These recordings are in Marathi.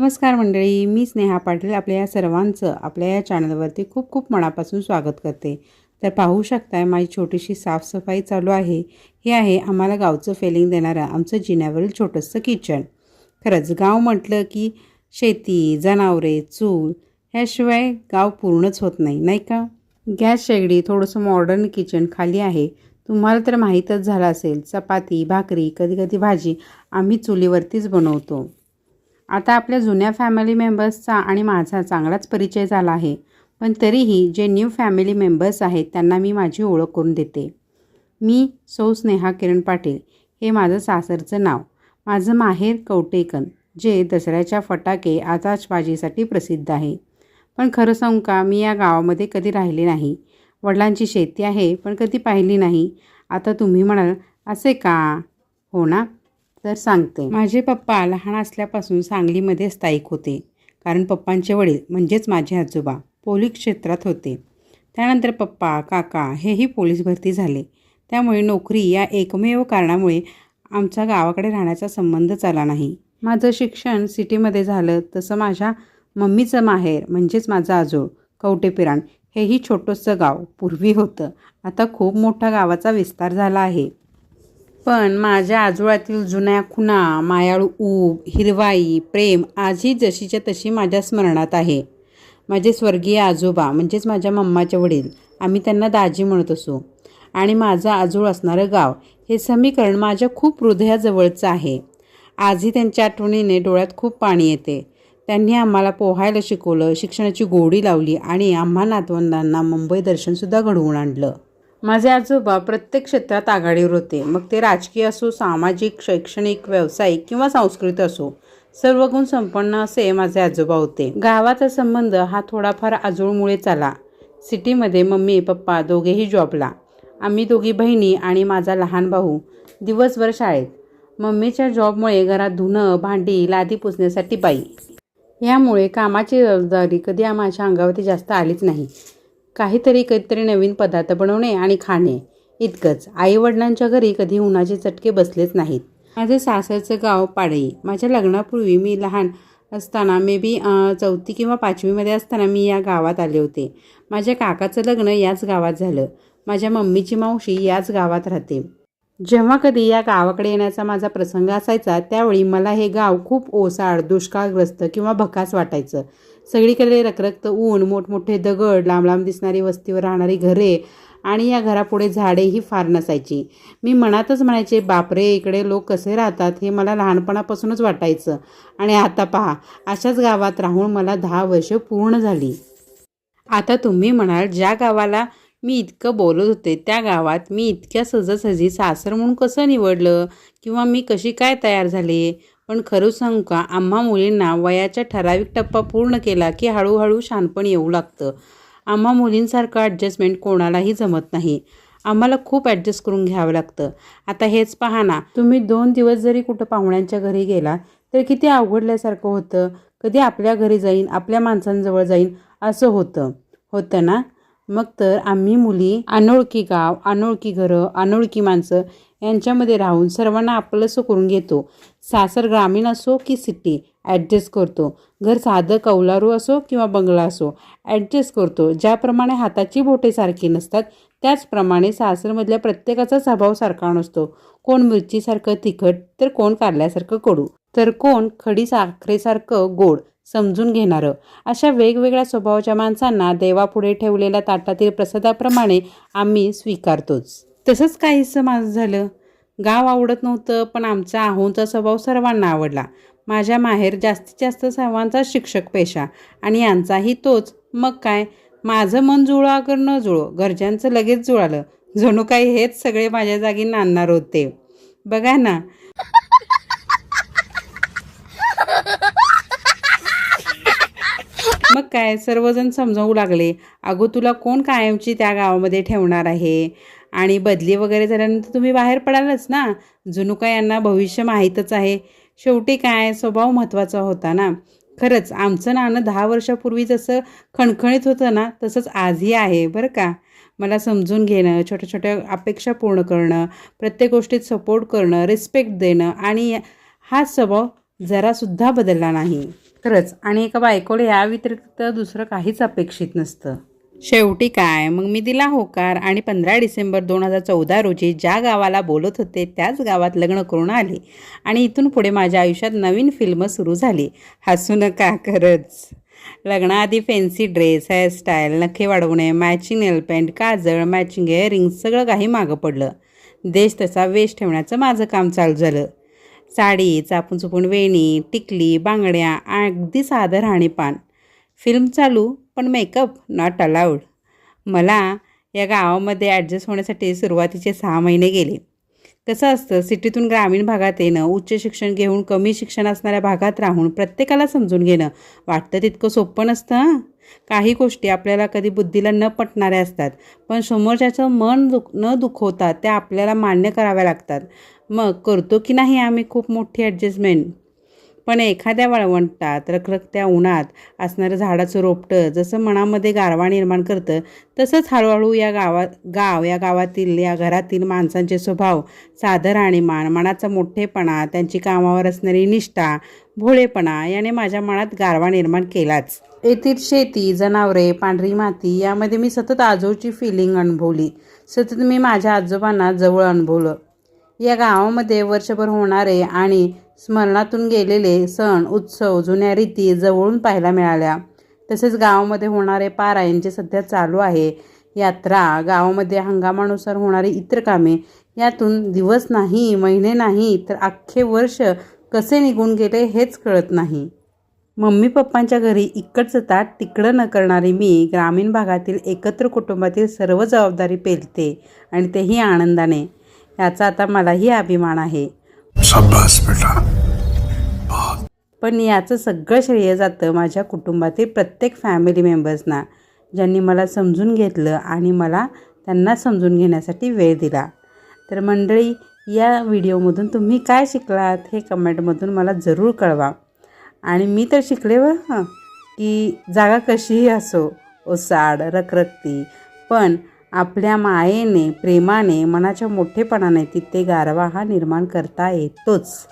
नमस्कार मंडळी मी स्नेहा पाटील आपल्या या सर्वांचं आपल्या या चॅनलवरती खूप खूप मनापासून स्वागत करते. तर पाहू शकताय माझी छोटीशी साफसफाई चालू आहे. हे आहे आम्हाला गावचं फेलिंग देणारं आमचं जिन्यावरील छोटंसं किचन खरंच गाव म्हटलं की शेती जनावरे चूल ह्याशिवाय गाव पूर्णच होत नाही नाही का? गॅस शेगडी थोडंसं मॉडर्न किचन खाली आहे. तुम्हाला तर माहीतच झालं असेल चपाती भाकरी कधी कधी भाजी आम्ही चुलीवरतीच बनवतो. आता आपल्या जुन्या फॅमिली मेंबर्सचा आणि माझा चांगलाच परिचय झाला आहे. पण तरीही जे न्यू फॅमिली मेंबर्स आहेत त्यांना मी माझी ओळख करून देते. मी सौ स्नेहा किरण पाटील हे माझं सासरचं नाव. माझं माहेर कवटेकन जे दसऱ्याच्या फटाके आताशबाजीसाठी प्रसिद्ध आहे. पण खरं सांगू का मी या गावामध्ये कधी राहिले नाही. वडिलांची शेती आहे पण कधी पाहिली नाही. आता तुम्ही म्हणाल असे का? हो ना? तर सांगते. माझे पप्पा लहान असल्यापासून सांगलीमध्ये स्थायिक होते. कारण पप्पांचे वडील म्हणजेच माझे आजोबा पोलीस क्षेत्रात होते. त्यानंतर पप्पा काका हेही पोलीस भरती झाले. त्यामुळे नोकरी या एकमेव कारणामुळे आमचा गावाकडे राहण्याचा संबंधच आला नाही. माझं शिक्षण सिटीमध्ये झालं. तसं माझ्या मम्मीचं माहेर म्हणजेच माझं आजोळ कवटेपिराण हेही छोटंसं गाव पूर्वी होतं. आता खूप मोठा गावाचा विस्तार झाला आहे. पण माझ्या आजोळातील जुन्या खुणा मायाळू ऊब हिरवाई प्रेम आजही जशीच्या तशी माझ्या स्मरणात आहे. माझे स्वर्गीय आजोबा म्हणजेच माझ्या मम्माचे वडील आम्ही त्यांना दाजी म्हणत असो. आणि माझं आजोळ असणारं गाव हे समीकरण माझ्या खूप हृदयाजवळचं आहे. आजही त्यांच्या आठवणीने डोळ्यात खूप पाणी येते. त्यांनी आम्हाला पोहायला शिकवलं शिक्षणाची गोडी लावली आणि आम्हा नातवंडांना मुंबई दर्शनसुद्धा घडवून आणलं. माझे आजोबा प्रत्येक क्षेत्रात आघाडीवर होते. मग ते राजकीय असो सामाजिक शैक्षणिक व्यावसायिक किंवा सांस्कृतिक असो सर्व गुण संपन्न असे माझे आजोबा होते. गावाचा संबंध हा थोडाफार आजोळमुळे चाला. सिटीमध्ये मम्मी पप्पा दोघेही जॉबला. आम्ही दोघी बहिणी आणि माझा लहान भाऊ दिवसभर शाळेत. मम्मीच्या जॉबमुळे घरात धुणं भांडी लादी पुसण्यासाठी बाई. यामुळे कामाची जबाबदारी कधी माझ्या अंगावरती जास्त आलीच नाही. काहीतरी काहीतरी नवीन पदार्थ बनवणे आणि खाणे. इतकंच. आईवडिलांच्या घरी कधी उन्हाचे चटके बसलेच नाहीत. माझं सासरचं गाव पाडई. माझ्या लग्नापूर्वी मी लहान असताना मे बी चौथी किंवा पाचवीमध्ये असताना मी या गावात आले होते. माझ्या काकाचं लग्न याच गावात झालं. माझ्या मम्मीची मावशी याच गावात राहते. जेव्हा कधी या गावाकडे येण्याचा माझा प्रसंग असायचा त्यावेळी मला हे गाव खूप ओसाड दुष्काळग्रस्त किंवा भकास वाटायचं. सगळीकडे रखरखतं ऊन मोठमोठे दगड लांब लांब दिसणारी वस्तीवर राहणारी घरे आणि या घरापुढे झाडेही फार नसायची. मी मनातच म्हणायचे बापरे इकडे लोक कसे राहतात हे मला लहानपणापासूनच वाटायचं आणि आता पहा अशाच गावात राहून मला दहा वर्ष पूर्ण झाली. आता तुम्ही म्हणाल ज्या गावाला मी इतकं बोलत होते त्या गावात मी इतक्या सहजासहजी सासर म्हणून कसं निवडलं? किंवा मी कशी काय तयार झाले? पण खरं सांगू का आम्हा मुलींना वयाचा ठराविक टप्पा पूर्ण केला की हळूहळू शानपण येऊ लागतं. आम्हा मुलींसारखं ॲडजस्टमेंट कोणालाही जमत नाही. आम्हाला खूप ॲडजस्ट करून घ्यावं लागतं. आता हेच पहा ना तुम्ही दोन दिवस जरी कुठं पाहुण्यांच्या घरी गेला तर किती अवघडल्यासारखं होतं. कधी आपल्या घरी जाईन आपल्या माणसांजवळ जाईन असं होतं. होतं ना? मग तर आम्ही मुली अनोळखी गाव अनोळखी घरं अनोळखी माणसं यांच्यामध्ये राहून सर्वांना आपलंसं करून घेतो. सासर ग्रामीण असो की सिटी ॲडजस्ट करतो. घर साधं कौलारू असो किंवा बंगला असो ॲडजस्ट करतो. ज्याप्रमाणे हाताची बोटे सारखी नसतात त्याचप्रमाणे सासरमधल्या प्रत्येकाचा स्वभाव सारखा नसतो. कोण मिरचीसारखं तिखट तर कोण कारल्यासारखं कडू. तर कोण खडी साखरेसारखं गोड समजून घेणारं. अशा वेगवेगळ्या स्वभावाच्या माणसांना देवापुढे ठेवलेल्या ताटातील प्रसादाप्रमाणे आम्ही स्वीकारतोच. तसंच काहीसं माझं झालं. गाव आवडत नव्हतं पण आमचा आहोंचा स्वभाव सर्वांना आवडला. माझ्या माहेर जास्तीत जास्त सर्वांचा शिक्षक पेशा आणि यांचाही तोच. मग काय? माझं मन जुळो अगर न जुळो घरच्यांचं लगेच जुळालं. जणू काही हेच सगळे माझ्या जागी नांदणार होते. बघा ना. मग काय? सर्वजण समजावू लागले. अगो तुला कोण कायमची त्या गावामध्ये ठेवणार आहे? आणि बदली वगैरे झाल्यानंतर तुम्ही बाहेर पडालच ना. जुनू काय यांना भविष्य माहीतच आहे. शेवटी काय स्वभाव महत्त्वाचा होता ना. खरंच आमचं नाणं दहा वर्षापूर्वी जसं खणखणीत होतं ना तसंच आजही आहे बरं का. मला समजून घेणं छोट्या छोट्या अपेक्षा पूर्ण करणं प्रत्येक गोष्टीत सपोर्ट करणं रिस्पेक्ट देणं आणि हा स्वभाव जरासुद्धा बदलला नाही. खरंच आणि एका बायकोला या व्यतिरिक्त दुसरं काहीच अपेक्षित नसतं. शेवटी काय? मग मी दिला होकार आणि पंधरा डिसेंबर दोन हजार चौदा रोजी ज्या गावाला बोलत होते त्याच गावात लग्न करून आले आणि इथून पुढे माझ्या आयुष्यात नवीन फिल्म सुरू झाली. हसू नका खरंच. लग्नाआधी फॅन्सी ड्रेस हेअरस्टाईल नखे वाढवणे मॅचिंग नेलपेंट काजळ मॅचिंग हेअरिंग सगळं काही मागं पडलं. देश तसा वेश ठेवण्याचं माझं काम चालू झालं. साडी चापून चुपून वेणी टिकली बांगड्या अगदी साधं राहणीपान फिल्म चालू? पण मेकअप नॉट अलाउड. मला या गावामध्ये ॲडजस्ट होण्यासाठी सुरुवातीचे सहा महिने गेले. कसं असतं सिटीतून ग्रामीण भागात येणं उच्च शिक्षण घेऊन कमी शिक्षण असणाऱ्या भागात राहून प्रत्येकाला समजून घेणं वाटतं तितकं सोपं नसतं काही गोष्टी आपल्याला कधी बुद्धीला न पटणाऱ्या असतात पण समोरच्याचं मन दुख न दुखवता त्या आपल्याला मान्य कराव्या लागतात. मग करतो की नाही आम्ही खूप मोठी ॲडजस्टमेंट? पण एखाद्या वाळवंटात रखरखत्या उन्हात असणारं झाडाचं रोपटं जसं मनामध्ये गारवा निर्माण करतं तसंच हळूहळू या गावात गाव या गावातील या घरातील माणसांचे स्वभाव सादर आणि मान मनाचा मोठेपणा त्यांची कामावर असणारी निष्ठा भोळेपणा याने माझ्या मनात गारवा निर्माण केलाच. येथील शेती जनावरे पांढरी माती यामध्ये मी सतत आजोची फिलिंग अनुभवली. सतत मी माझ्या आजोबांना जवळ अनुभवलं. या गावामध्ये वर्षभर होणारे आणि स्मरणातून गेलेले सण उत्सव जुन्या रीती जवळून पाहायला मिळाल्या. तसेच गावामध्ये होणारे पारायण जे सध्या चालू आहे. यात्रा गावामध्ये हंगामानुसार होणारी इतर कामे यातून दिवस नाही महिने नाही तर अख्खे वर्ष कसे निघून गेले हेच कळत नाही. मम्मी पप्पांच्या घरी इकडचं ताट तिकडं न करणारी मी ग्रामीण भागातील एकत्र कुटुंबातील सर्व जबाबदारी पेलते आणि तेही आनंदाने. याचा आता मलाही अभिमान आहे. पण याचं सगळं श्रेय जातं माझ्या कुटुंबातील प्रत्येक फॅमिली मेंबर्सना ज्यांनी मला समजून घेतलं आणि मला त्यांना समजून घेण्यासाठी वेळ दिला. तर मंडळी या व्हिडिओमधून तुम्ही काय शिकलात हे कमेंटमधून मला जरूर कळवा. आणि मी तर शिकले व की जागा कशीही असो ओसाड रखरखती पण आपल्या मायेने प्रेमाने मनाच्या मोठेपणाने तिथे गारवा हा निर्माण करता येतोच.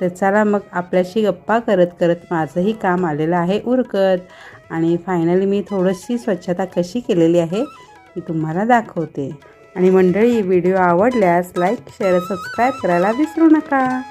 तर चला मग आपल्याशी गप्पा करत करत माझंही काम आलेलं आहे उरकत. आणि फायनली मी थोडीशी स्वच्छता कशी केलेली आहे मी तुम्हाला दाखवते. आणि मंडळी व्हिडिओ आवडल्यास लाईक शेअर सबस्क्राईब करायला विसरू नका.